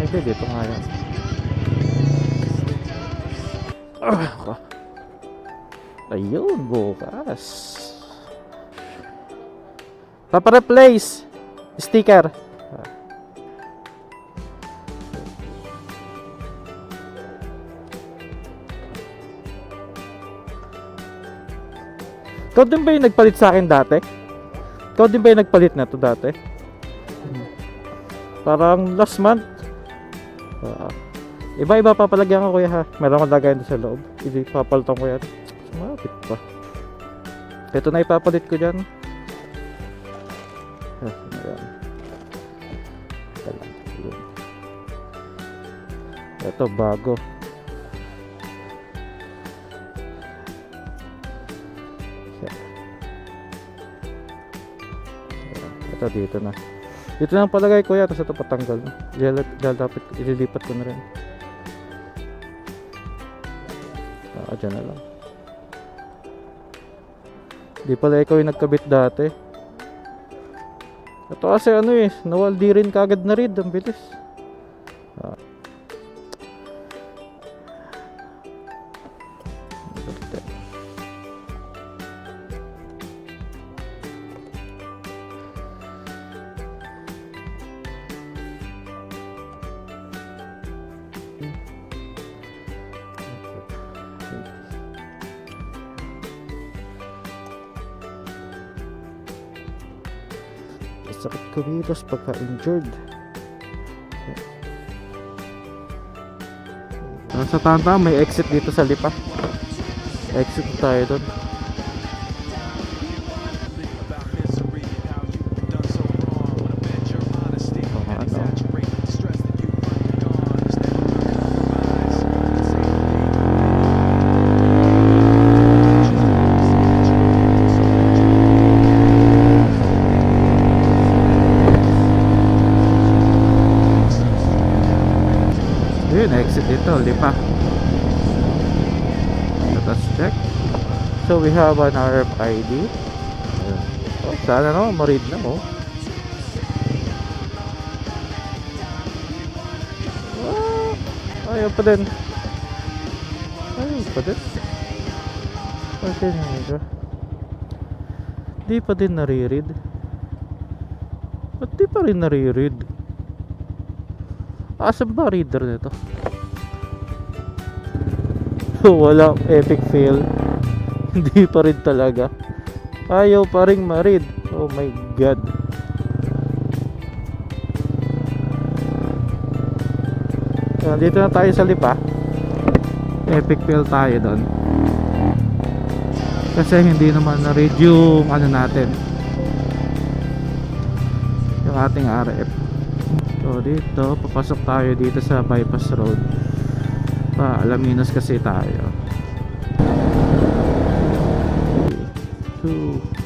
Hindi, dito nga yan. Ah. Ayun, bukas. Papa-replace. Sticker. Ikaw din ba yung nagpalit sa akin dati? Ikaw din ba yung nagpalit na to dati? Parang last month. Ah. iba-iba papalagyan ko kuya ha. Meron akong lagayan sa loob. Hindi papalitan ko yan. Sumapit pa. Ito na ipapalit ko dyan. Ah, ano? Ito bago. Ito dito na. Dito na ang palagay ko yan, tapos ito patanggal dapat ililipat ko na rin. Ah, dyan na lang. Di pala ikaw yung nagkabit dati. Ito kasi ano eh, nawaldi rin kagad na rin, ang bilis. Ah. Sakit kumilos pagka injured. Sa tanda, may exit dito sa lipa. Exit tayo doon. Yun, exit dito, lipa. Let us check. So we have an RFID. Ayun. Oh, sana naman ma-read na oh. Ah, ayaw pa din. Ayaw pa din. Kasi nito. Di pa din nare-read. Ba't di pa rin nare-read? Asan ba reader nito? Walang epic fail. Hindi pa rin talaga. Ayaw pa rin ma-read. Oh my god. So, dito na tayo sa lipa. Epic fail tayo doon. Kasi hindi naman na-read yung ano natin. Yung ating RF. So dito, papasok tayo dito sa bypass road. Pa, Alaminos kasi tayo. 2